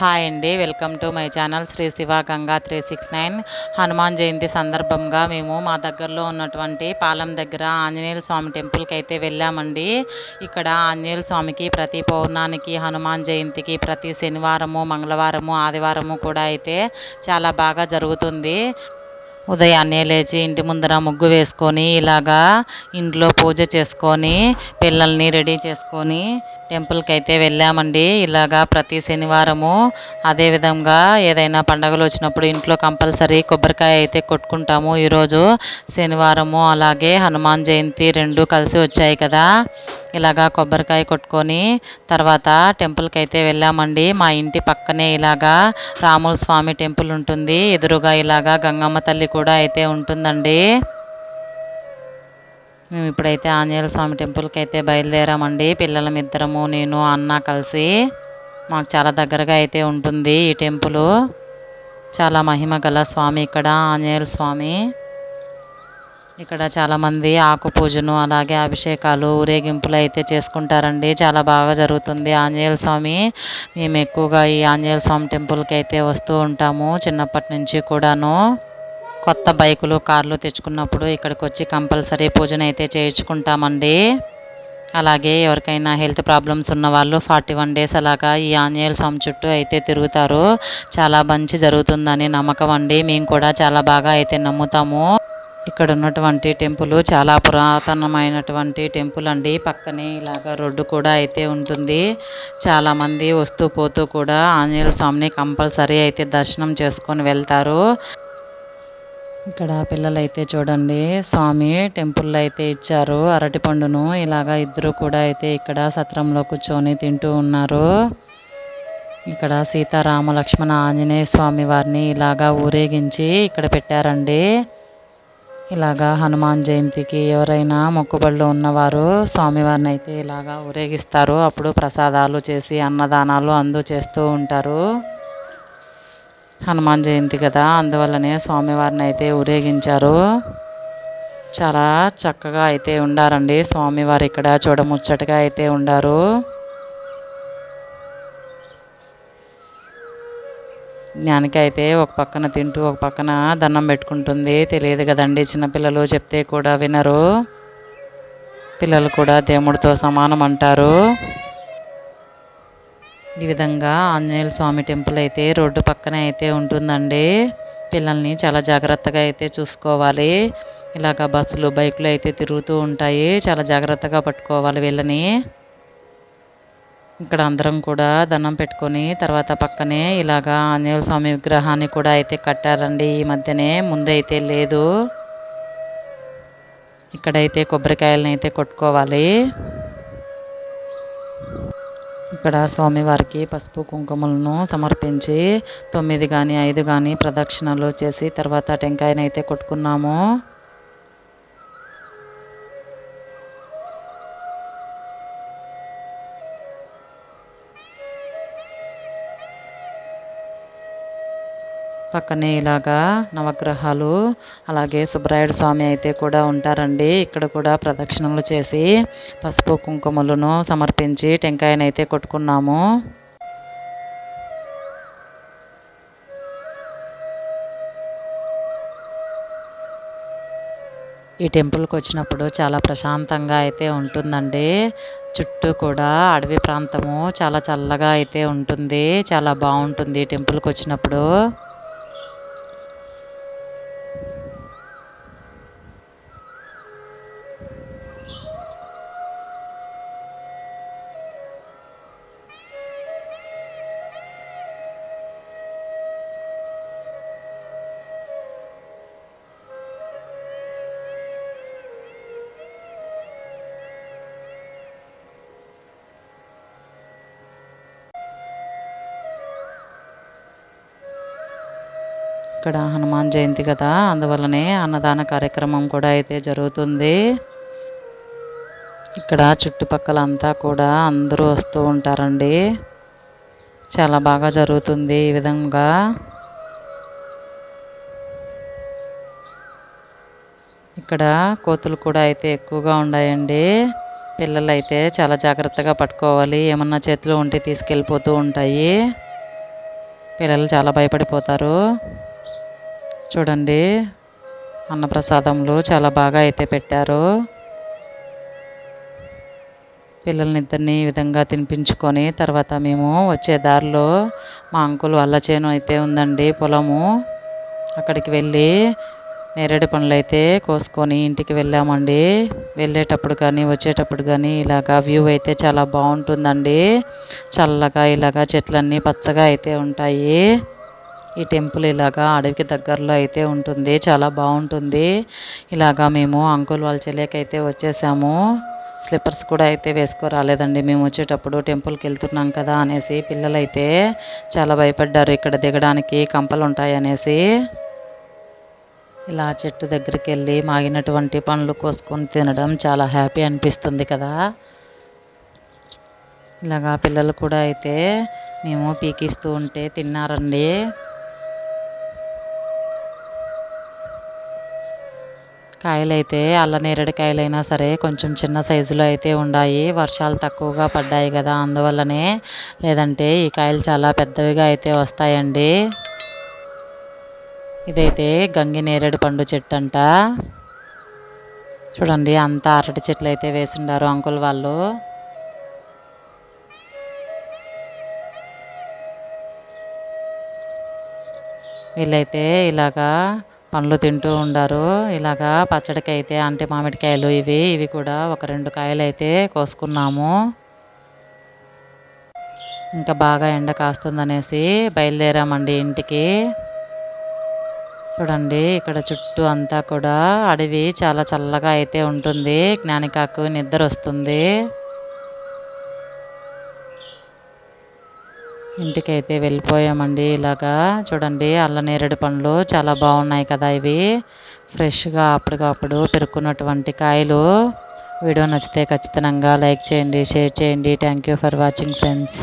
Hi అండి welcome to my channel Shri Shiva Ganga three six nine. Hanuman Jayanti సందర్భంగా మేము మా దగ్గరలో ఉన్నటువంటి పాలెం దగ్గర ఆంజనేయుల స్వామి టెంపుల్కి అయితే వెళ్ళామండి. ఇక్కడ ఆంజనేయుల స్వామికి ప్రతి పౌర్ణానికి హనుమాన్ జయంతికి ప్రతి శనివారము మంగళవారము ఆదివారము కూడా అయితే చాలా బాగా జరుగుతుంది. ఉదయాన్నే లేచి ఇంటి ముందర ముగ్గు వేసుకొని ఇలాగా ఇంట్లో పూజ చేసుకొని పిల్లల్ని రెడీ చేసుకొని టెంపుల్కి అయితే వెళ్ళామండి. ఇలాగా ప్రతి శనివారము అదేవిధంగా ఏదైనా పండగలు వచ్చినప్పుడు ఇంట్లో కంపల్సరీ కొబ్బరికాయ అయితే కొట్టుకుంటాము. ఈరోజు శనివారము అలాగే హనుమాన్ జయంతి రెండు కలిసి వచ్చాయి కదా. ఇలాగా కొబ్బరికాయ కొట్టుకొని తర్వాత టెంపుల్కి అయితే వెళ్ళామండి. మా ఇంటి పక్కనే ఇలాగా రాముల స్వామి టెంపుల్ ఉంటుంది. ఎదురుగా ఇలాగా గంగమ్మ తల్లి కూడా అయితే ఉంటుందండి. మేము ఇప్పుడైతే ఆంజనేయ స్వామి టెంపుల్కి అయితే బయలుదేరామండి. పిల్లలమిద్దరము నేను అన్న కలిసి మాకు చాలా దగ్గరగా అయితే ఉంటుంది ఈ టెంపుల్. చాలా మహిమ గల స్వామి ఇక్కడ ఆంజనేయ స్వామి. ఇక్కడ చాలామంది ఆకు పూజను అలాగే అభిషేకాలు ఊరేగింపులు అయితే చేసుకుంటారండి. చాలా బాగా జరుగుతుంది ఆంజనేయ స్వామి. మేము ఎక్కువగా ఈ ఆంజనేయ స్వామి టెంపుల్కి అయితే వస్తూ ఉంటాము చిన్నప్పటి నుంచి కూడాను. కొత్త బైకులు కార్లు తెచ్చుకున్నప్పుడు ఇక్కడికి వచ్చి కంపల్సరీ పూజన అయితే చేయించుకుంటామండి. అలాగే ఎవరికైనా హెల్త్ ప్రాబ్లమ్స్ ఉన్న వాళ్ళు ఫార్టీ వన్ డేస్ అలాగా ఈ ఆంజనేయుల స్వామి చుట్టూ అయితే తిరుగుతారు. చాలా మంచి జరుగుతుందని నమ్మకం అండి. మేము కూడా చాలా బాగా అయితే నమ్ముతాము. ఇక్కడ ఉన్నటువంటి టెంపుల్ చాలా పురాతనమైనటువంటి టెంపుల్ అండి. పక్కనే ఇలాగ రోడ్డు కూడా అయితే ఉంటుంది. చాలామంది వస్తూ పోతూ కూడా ఆంజనేయ స్వామిని కంపల్సరీ అయితే దర్శనం చేసుకొని వెళ్తారు. ఇక్కడ పిల్లలైతే చూడండి స్వామి టెంపుల్లో అయితే ఇచ్చారు. అరటి పండును ఇలాగా ఇద్దరు కూడా అయితే ఇక్కడ సత్రంలో కూర్చొని తింటూ ఉన్నారు. ఇక్కడ సీతారామ లక్ష్మణ ఆంజనేయ స్వామి వారిని ఇలాగా ఊరేగించి ఇక్కడ పెట్టారండి. ఇలాగా హనుమాన్ జయంతికి ఎవరైనా మొక్కుబళ్ళు ఉన్నవారు స్వామివారిని అయితే ఇలాగా ఊరేగిస్తారు. అప్పుడు ప్రసాదాలు చేసి అన్నదానాలు అందు చేస్తూ ఉంటారు. హనుమాన్ జయంతి కదా అందువల్లనే స్వామివారిని అయితే ఊరేగించారు. చాలా చక్కగా అయితే ఉండారండి. స్వామివారు ఇక్కడ చూడముచ్చటగా అయితే ఉండారు. జ్ఞానికైతే ఒక పక్కన తింటూ ఒక పక్కన దండం పెట్టుకుంటుంది. తెలియదు కదండి చిన్నపిల్లలు చెప్తే కూడా వినరు. పిల్లలు కూడా దేవుడితో సమానం అంటారు. ఈ విధంగా ఆంజనేయ స్వామి టెంపుల్ అయితే రోడ్డు పక్కన అయితే ఉంటుందండి. పిల్లల్ని చాలా జాగ్రత్తగా అయితే చూసుకోవాలి. ఇలాగ బస్సులు బైకులు అయితే తిరుగుతూ ఉంటాయి. చాలా జాగ్రత్తగా పట్టుకోవాలి వీళ్ళని. ఇక్కడ అందరం కూడా దండం పెట్టుకొని తర్వాత పక్కనే ఇలాగ ఆంజనేయ స్వామి విగ్రహాన్ని కూడా అయితే కట్టారండి. ఈ మధ్యనే ముందైతే లేదు. ఇక్కడైతే కొబ్బరికాయలను అయితే కొట్టుకోవాలి. ఇక్కడ స్వామివారికి పసుపు కుంకుమలను సమర్పించి తొమ్మిది కానీ ఐదు కానీ ప్రదక్షిణలు చేసి తర్వాత టెంకాయనైతే కొట్టుకున్నాము. పక్కనే ఇలాగా నవగ్రహాలు అలాగే సుబ్రాయుడు స్వామి అయితే కూడా ఉంటారండి. ఇక్కడ కూడా ప్రదక్షిణలు చేసి పసుపు కుంకుమలను సమర్పించి టెంకాయనైతే కొట్టుకున్నాము. ఈ టెంపుల్కి వచ్చినప్పుడు చాలా ప్రశాంతంగా అయితే ఉంటుందండి. చుట్టూ కూడా అడవి ప్రాంతము చాలా చల్లగా అయితే ఉంటుంది. చాలా బాగుంటుంది టెంపుల్కి వచ్చినప్పుడు. ఇక్కడ హనుమాన్ జయంతి కదా అందువల్లనే అన్నదాన కార్యక్రమం కూడా అయితే జరుగుతుంది. ఇక్కడ చుట్టుపక్కల అంతా కూడా అందరూ వస్తూ ఉంటారండి. చాలా బాగా జరుగుతుంది ఈ విధంగా. ఇక్కడ కోతులు కూడా అయితే ఎక్కువగా ఉన్నాయండి పిల్లలు అయితే చాలా జాగ్రత్తగా పట్టుకోవాలి. ఏమన్నా చేతులు ఉంటే తీసుకెళ్ళిపోతూ ఉంటాయి. పిల్లలు చాలా భయపడిపోతారు. చూడండి. అన్నప్రసాదములు చాలా బాగా అయితే పెట్టారు. పిల్లల్ని ఇద్దరిని ఈ విధంగా తినిపించుకొని తర్వాత మేము వచ్చే దారిలో మా అంకుల్ వల్ల చేను అయితే ఉందండి పొలము. అక్కడికి వెళ్ళి నేరేడు పండ్లు అయితే కోసుకొని ఇంటికి వెళ్ళామండి. వెళ్ళేటప్పుడు కానీ వచ్చేటప్పుడు కానీ ఇలాగా వ్యూ అయితే చాలా బాగుంటుందండి. చల్లగా ఇలాగా చెట్లన్నీ పచ్చగా అయితే ఉంటాయి. ఈ టెంపుల్ ఇలాగా అడవికి దగ్గరలో అయితే ఉంటుంది చాలా బాగుంటుంది. ఇలాగా మేము అంకుల్ వాళ్ళ చెల్లెకైతే వచ్చేసాము. స్లిప్పర్స్ కూడా అయితే వేసుకోరాలేదండి మేము వచ్చేటప్పుడు టెంపుల్కి వెళ్తున్నాం కదా అనేసి పిల్లలైతే చాలా భయపడ్డారు ఇక్కడ దిగడానికి కంపలు ఉంటాయి అనేసి. ఇలా చెట్టు దగ్గరికి వెళ్ళి మాగినటువంటి పండ్లు కోసుకొని తినడం చాలా హ్యాపీ అనిపిస్తుంది కదా. ఇలాగా పిల్లలు కూడా అయితే మేము పీకిస్తూ ఉంటే తిన్నారండి. కాయలైతే అల్ల నేరేడు కాయలైనా సరే కొంచెం చిన్న సైజులో అయితే ఉన్నాయి వర్షాలు తక్కువగా పడ్డాయి కదా అందువల్లనే లేదంటే ఈ కాయలు చాలా పెద్దవిగా అయితే వస్తాయండి. ఇదైతే గంగి నేరేడు పండు చెట్టు అంట చూడండి అంతా అరటి చెట్లు అయితే వేసిండారు అంకుల్ వాళ్ళు. వీళ్ళైతే ఇలాగా పండ్లు తింటూ ఉండారు. ఇలాగా పచ్చడికి అయితే అంటే మామిడికాయలు ఇవి ఇవి కూడా ఒక రెండు కాయలు అయితే కోసుకున్నాము. ఇంకా బాగా ఎండ కాస్తుందనేసి బయలుదేరామండి ఇంటికి. చూడండి ఇక్కడ చుట్టూ అంతా కూడా అడవి చాలా చల్లగా అయితే ఉంటుంది. జ్ఞానికాకు నిద్ర వస్తుంది. ఇంటికైతే వెళ్ళిపోయామండి. ఇలాగా చూడండి అల్ల నేరేడు పండ్లు చాలా బాగున్నాయి కదా ఇవి. ఫ్రెష్గా అప్పటికప్పుడు పెరుక్కున్నటువంటి కాయలు. వీడియో నచ్చితే ఖచ్చితంగా లైక్ చేయండి షేర్ చేయండి. Thank you for watching friends